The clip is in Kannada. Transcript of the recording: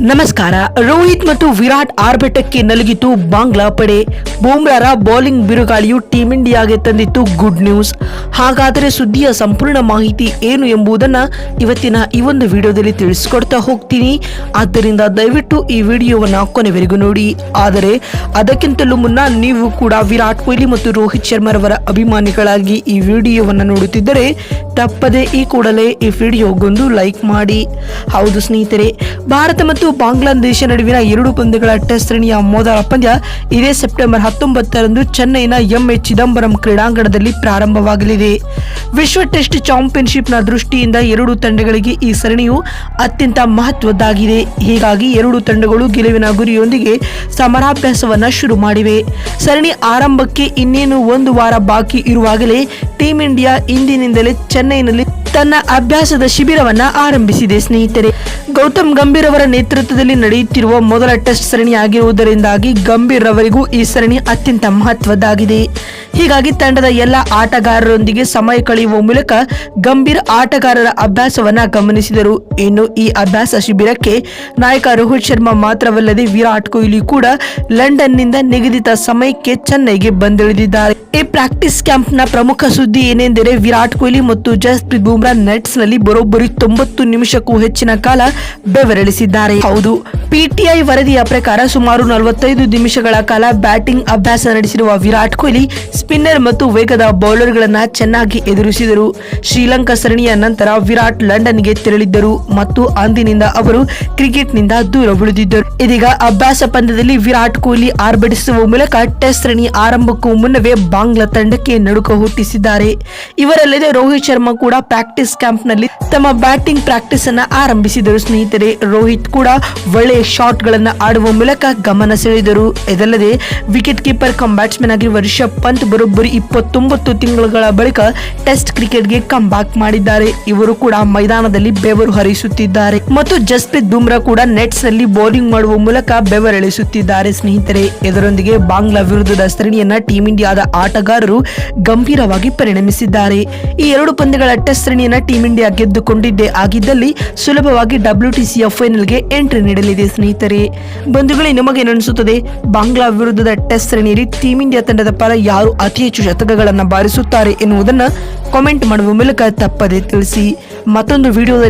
ನಮಸ್ಕಾರ. ರೋಹಿತ್ ಮತ್ತು ವಿರಾಟ್ ಆರ್ಭಟಕ್ಕೆ ನಲುಗಿತು ಬಾಂಗ್ಲಾ ಪಡೆ. ಬೂಮ್ರಾರ ಬೌಲಿಂಗ್ ಬಿರುಗಾಳಿಯು ಟೀಂ ಇಂಡಿಯಾಗೆ ತಂದಿತ್ತು ಗುಡ್ ನ್ಯೂಸ್. ಹಾಗಾದರೆ ಸುದ್ದಿಯ ಸಂಪೂರ್ಣ ಮಾಹಿತಿ ಏನು ಎಂಬುದನ್ನ ಇವತ್ತಿನ ಈ ಒಂದು ವಿಡಿಯೋದಲ್ಲಿ ತಿಳಿಸಿಕೊಡ್ತಾ ಹೋಗ್ತೀನಿ. ಆದ್ದರಿಂದ ದಯವಿಟ್ಟು ಈ ವಿಡಿಯೋವನ್ನ ಕೊನೆವರೆಗೂ ನೋಡಿ. ಆದರೆ, ಅದಕ್ಕಿಂತಲೂ ಮುನ್ನ ನೀವು ಕೂಡ ವಿರಾಟ್ ಕೊಹ್ಲಿ ಮತ್ತು ರೋಹಿತ್ ಶರ್ಮರವರ ಅಭಿಮಾನಿಗಳಾಗಿ ಈ ವಿಡಿಯೋವನ್ನು ನೋಡುತ್ತಿದ್ದರೆ ತಪ್ಪದೆ ಈ ಕೂಡಲೇ ಈ ವಿಡಿಯೋಗೊಂದು ಲೈಕ್ ಮಾಡಿ. ಹೌದು ಸ್ನೇಹಿತರೆ, ಭಾರತ ಮತ್ತು ಬಾಂಗ್ಲಾದೇಶ ನಡುವಿನ ಎರಡು ಪಂದ್ಯಗಳ ಟೆಸ್ಟ್ ಶ್ರೇಣಿಯ ಮೊದಲ ಪಂದ್ಯ ಇದೇ ಸೆಪ್ಟೆಂಬರ್ ಹತ್ತೊಂಬತ್ತರಂದು ಚೆನ್ನೈನ ಎಂಎ ಚಿದಂಬರಂ ಕ್ರೀಡಾಂಗಣದಲ್ಲಿ ಪ್ರಾರಂಭವಾಗಲಿದೆ. ವಿಶ್ವ ಟೆಸ್ಟ್ ಚಾಂಪಿಯನ್ಶಿಪ್ನ ದೃಷ್ಟಿಯಿಂದ ಎರಡು ತಂಡಗಳಿಗೆ ಈ ಸರಣಿಯು ಅತ್ಯಂತ ಮಹತ್ವದ್ದಾಗಿದೆ. ಹೀಗಾಗಿ ಎರಡು ತಂಡಗಳು ಗೆಲುವಿನ ಗುರಿಯೊಂದಿಗೆ ಸಮರಾಭ್ಯಾಸವನ್ನು ಶುರು ಮಾಡಿವೆ. ಸರಣಿ ಆರಂಭಕ್ಕೆ ಇನ್ನೇನು ಒಂದು ವಾರ ಬಾಕಿ ಇರುವಾಗಲೇ ಟೀಂ ಇಂಡಿಯಾ ಇಂದಿನಿಂದಲೇ ಚೆನ್ನೈನಲ್ಲಿ ತನ್ನ ಅಭ್ಯಾಸದ ಶಿಬಿರವನ್ನ ಆರಂಭಿಸಿದೆ. ಸ್ನೇಹಿತರೆ, ಗೌತಮ್ ಗಂಭೀರ್ ಅವರ ನೇತೃತ್ವದಲ್ಲಿ ನಡೆಯುತ್ತಿರುವ ಮೊದಲ ಟೆಸ್ಟ್ ಸರಣಿ ಆಗಿರುವುದರಿಂದಾಗಿ ಗಂಭೀರ್ ಅವರಿಗೂ ಈ ಸರಣಿ ಅತ್ಯಂತ ಮಹತ್ವದ್ದಾಗಿದೆ. ಹೀಗಾಗಿ ತಂಡದ ಎಲ್ಲ ಆಟಗಾರರೊಂದಿಗೆ ಸಮಯ ಕಳೆಯುವ ಮೂಲಕ ಗಂಭೀರ ಆಟಗಾರರ ಅಭ್ಯಾಸವನ್ನ ಗಮನಿಸಿದರು. ಇನ್ನು ಈ ಅಭ್ಯಾಸ ಶಿಬಿರಕ್ಕೆ ನಾಯಕ ರೋಹಿತ್ ಶರ್ಮಾ ಮಾತ್ರವಲ್ಲದೆ ವಿರಾಟ್ ಕೊಹ್ಲಿ ಕೂಡ ಲಂಡನ್ನಿಂದ ನಿಗದಿತ ಸಮಯಕ್ಕೆ ಚೆನ್ನೈಗೆ ಬಂದಿಳಿದಿದ್ದಾರೆ. ಈ ಪ್ರಾಕ್ಟೀಸ್ ಕ್ಯಾಂಪ್ನ ಪ್ರಮುಖ ಸುದ್ದಿ ಏನೆಂದರೆ ವಿರಾಟ್ ಕೊಹ್ಲಿ ಮತ್ತು ಜಸ್ಪ್ರೀತ್ ಬುಮ್ರಾ ನೆಟ್ಸ್ನಲ್ಲಿ ಬರೋಬ್ಬರಿ ತೊಂಬತ್ತು ನಿಮಿಷಕ್ಕೂ ಹೆಚ್ಚಿನ ಕಾಲ ಬೆವರಳಿಸಿದ್ದಾರೆ. ಹೌದು ಪಿಟಿಐ ವರದಿಯ ಪ್ರಕಾರ ಸುಮಾರು ನಲವತ್ತೈದು ನಿಮಿಷಗಳ ಕಾಲ ಬ್ಯಾಟಿಂಗ್ ಅಭ್ಯಾಸ ನಡೆಸಿರುವ ವಿರಾಟ್ ಕೊಹ್ಲಿ, ಸ್ಪಿನ್ನರ್ ಮತ್ತು ವೇಗದ ಬೌಲರ್ಗಳನ್ನ ಚೆನ್ನಾಗಿ ಎದುರಿಸಿದರು. ಶ್ರೀಲಂಕಾ ಸರಣಿಯ ನಂತರ ವಿರಾಟ್ ಲಂಡನ್ಗೆ ತೆರಳಿದ್ದರು ಮತ್ತು ಅಂದಿನಿಂದ ಅವರು ಕ್ರಿಕೆಟ್ನಿಂದ ದೂರ ಉಳಿದಿದ್ದರು. ಇದೀಗ ಅಭ್ಯಾಸ ಪಂದ್ಯದಲ್ಲಿ ವಿರಾಟ್ ಕೊಹ್ಲಿ ಆರ್ಭಟಿಸುವ ಮೂಲಕ ಟೆಸ್ಟ್ ಸರಣಿ ಆರಂಭಕ್ಕೂ ಮುನ್ನವೇ ಬಾಂಗ್ಲಾ ತಂಡಕ್ಕೆ ನಡುಕ ಹುಟ್ಟಿಸಿದ್ದಾರೆ. ಇವರಲ್ಲದೆ ರೋಹಿತ್ ಶರ್ಮಾ ಕೂಡ ಪ್ರಾಕ್ಟೀಸ್ ಕ್ಯಾಂಪ್ನಲ್ಲಿ ತಮ್ಮ ಬ್ಯಾಟಿಂಗ್ ಪ್ರಾಕ್ಟೀಸ್ ಅನ್ನು ಆರಂಭಿಸಿದರು. ಸ್ನೇಹಿತರೆ, ರೋಹಿತ್ ಕೂಡ ಒಳ್ಳೆಯ ಶಾಟ್ ಗಳನ್ನ ಆಡುವ ಮೂಲಕ ಗಮನ ಸೆಳೆದರು. ಇದಲ್ಲದೆ ವಿಕೆಟ್ ಕೀಪರ್ ಕಮ್ ಬ್ಯಾಟ್ಸ್ಮನ್ ಆಗಿರುವ ರಿಷಬ್ ಪಂತ್ ಬರೋಬ್ಬರಿ ಇಪ್ಪತ್ತೊಂಬತ್ತು ತಿಂಗಳುಗಳ ಬಳಿಕ ಟೆಸ್ಟ್ ಕ್ರಿಕೆಟ್ಗೆ ಕಮ್ ಬ್ಯಾಕ್ ಮಾಡಿದ್ದಾರೆ. ಇವರು ಕೂಡ ಮೈದಾನದಲ್ಲಿ ಬೆವರು ಹರಿಸುತ್ತಿದ್ದಾರೆ ಮತ್ತು ಜಸ್ಪ್ರೀತ್ ಬುಮ್ರಾ ಕೂಡ ನೆಟ್ಸ್ನಲ್ಲಿ ಬೌಲಿಂಗ್ ಮಾಡುವ ಮೂಲಕ ಬೆವರೆಳಿಸುತ್ತಿದ್ದಾರೆ ಸ್ನೇಹಿತರೆ. ಇದರೊಂದಿಗೆ ಬಾಂಗ್ಲಾ ವಿರುದ್ಧದ ಸರಣಿಯನ್ನ ಟೀಂ ಇಂಡಿಯಾದ ಆಟಗಾರರು ಗಂಭೀರವಾಗಿ ಪರಿಣಮಿಸಿದ್ದಾರೆ. ಈ ಎರಡು ಪಂದ್ಯಗಳ ಟೆಸ್ಟ್ ಸರಣಿಯನ್ನ ಟೀಂ ಇಂಡಿಯಾ ಗೆದ್ದುಕೊಂಡಿದ್ದೇ ಆಗಿದ್ದಲ್ಲಿ ಸುಲಭವಾಗಿ ಡಬ್ಲ್ಯೂಟಿಸಿಯ ಫೈನಲ್ಗೆ ಎಂಟ್ರಿ ನೀಡಲಿದೆ ಸ್ನೇಹಿತರೆ, ಬಂಧುಗಳೇ, ನಿಮಗೆ ಅನಿಸುತ್ತದೆ ಬಾಂಗ್ಲಾ ವಿರುದ್ಧದ ಟೆಸ್ಟ್ ಸರಣಿಯಲ್ಲಿ ಟೀಂ ಇಂಡಿಯಾ ತಂಡದ ಪರ ಯಾರು ಅತಿ ಹೆಚ್ಚು ಶತಕಗಳನ್ನು ಬಾರಿಸುತ್ತಾರೆ ಎನ್ನುವುದನ್ನು ಕಾಮೆಂಟ್ ಮಾಡುವ ಮೂಲಕ ತಪ್ಪದೆ ತಿಳಿಸಿ. ಮತ್ತೊಂದು ವಿಡಿಯೋದಲ್ಲಿ